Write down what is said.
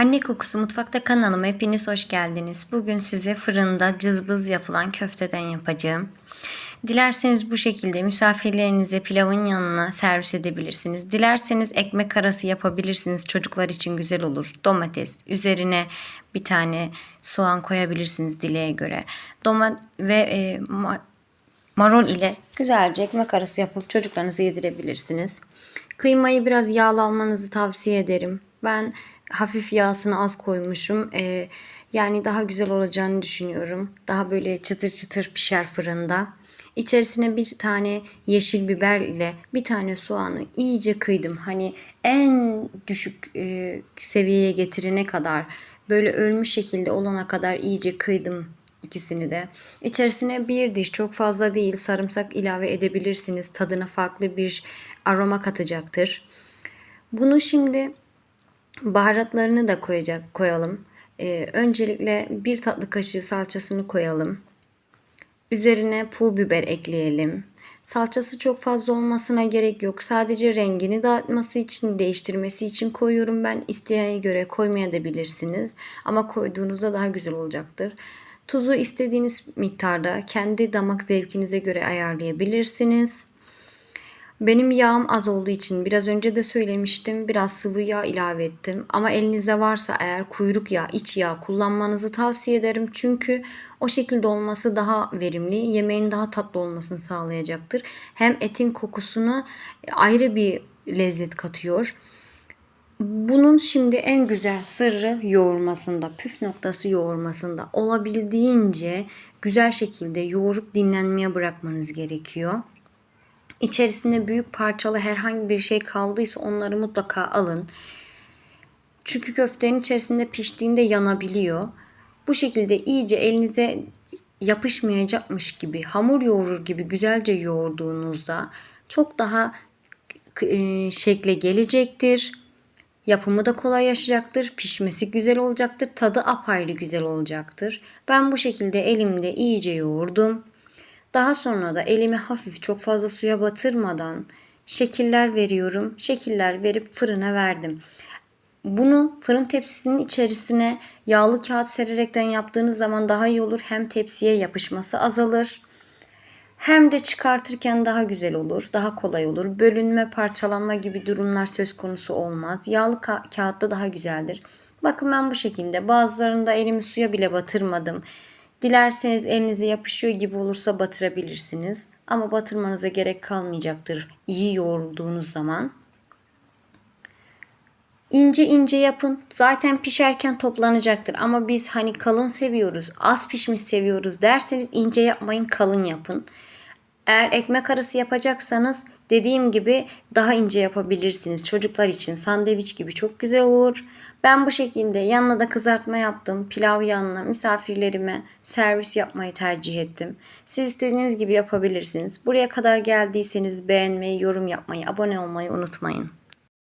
Anne Kokusu Mutfakta kanalıma hepiniz hoş geldiniz. Bugün size fırında cızbız yapılan köfteden yapacağım. Dilerseniz bu şekilde misafirlerinize pilavın yanına servis edebilirsiniz. Dilerseniz ekmek arası yapabilirsiniz. Çocuklar için güzel olur. Domates, üzerine bir tane soğan koyabilirsiniz dileğe göre. Domat ve e, ma- marul ile güzelce ekmek arası yapıp çocuklarınıza yedirebilirsiniz. Kıymayı biraz yağlı almanızı tavsiye ederim. Ben hafif yağsını az koymuşum. Ee, yani daha güzel olacağını düşünüyorum. Daha böyle çıtır çıtır pişer fırında. İçerisine bir tane yeşil biber ile bir tane soğanı iyice kıydım. Hani en düşük e, seviyeye getirene kadar böyle ölmüş şekilde olana kadar iyice kıydım ikisini de. İçerisine bir diş çok fazla değil sarımsak ilave edebilirsiniz. Tadına farklı bir aroma katacaktır. Bunu şimdi baharatlarını da koyacak koyalım. Ee, öncelikle bir tatlı kaşığı salçasını koyalım. Üzerine pul biber ekleyelim. Salçası çok fazla olmasına gerek yok. Sadece rengini dağıtması için, değiştirmesi için koyuyorum ben. İsteğe göre koymaya da bilirsiniz. Ama koyduğunuzda daha güzel olacaktır. Tuzu istediğiniz miktarda kendi damak zevkinize göre ayarlayabilirsiniz. Benim yağım az olduğu için biraz önce de söylemiştim biraz sıvı yağ ilave ettim. Ama elinizde varsa eğer kuyruk yağı, iç yağ kullanmanızı tavsiye ederim. Çünkü o şekilde olması daha verimli, yemeğin daha tatlı olmasını sağlayacaktır. Hem etin kokusuna ayrı bir lezzet katıyor. Bunun şimdi en güzel sırrı yoğurmasında, püf noktası yoğurmasında. Olabildiğince güzel şekilde yoğurup dinlenmeye bırakmanız gerekiyor. İçerisinde büyük parçalı herhangi bir şey kaldıysa onları mutlaka alın. Çünkü köftenin içerisinde piştiğinde yanabiliyor. Bu şekilde iyice elinize yapışmayacakmış gibi, hamur yoğurur gibi güzelce yoğurduğunuzda çok daha e, şekle gelecektir. Yapımı da kolaylaşacaktır. Pişmesi güzel olacaktır. Tadı apayrı güzel olacaktır. Ben bu şekilde elimde iyice yoğurdum. Daha sonra da elimi hafif çok fazla suya batırmadan şekiller veriyorum. Şekiller verip fırına verdim. Bunu fırın tepsisinin içerisine yağlı kağıt sererekten yaptığınız zaman daha iyi olur. Hem tepsiye yapışması azalır. Hem de çıkartırken daha güzel olur, daha kolay olur. Bölünme, parçalanma gibi durumlar söz konusu olmaz. Yağlı ka- kağıtta daha güzeldir. Bakın ben bu şekilde bazılarında elimi suya bile batırmadım. Dilerseniz elinize yapışıyor gibi olursa batırabilirsiniz. Ama batırmanıza gerek kalmayacaktır iyi yoğurduğunuz zaman. İnce ince yapın. Zaten pişerken toplanacaktır. Ama biz hani kalın seviyoruz, az pişmiş seviyoruz derseniz ince yapmayın, kalın yapın. Eğer ekmek arası yapacaksanız dediğim gibi daha ince yapabilirsiniz. Çocuklar için sandviç gibi çok güzel olur. Ben bu şekilde yanına da kızartma yaptım. Pilav yanına misafirlerime servis yapmayı tercih ettim. Siz istediğiniz gibi yapabilirsiniz. Buraya kadar geldiyseniz beğenmeyi, yorum yapmayı, abone olmayı unutmayın.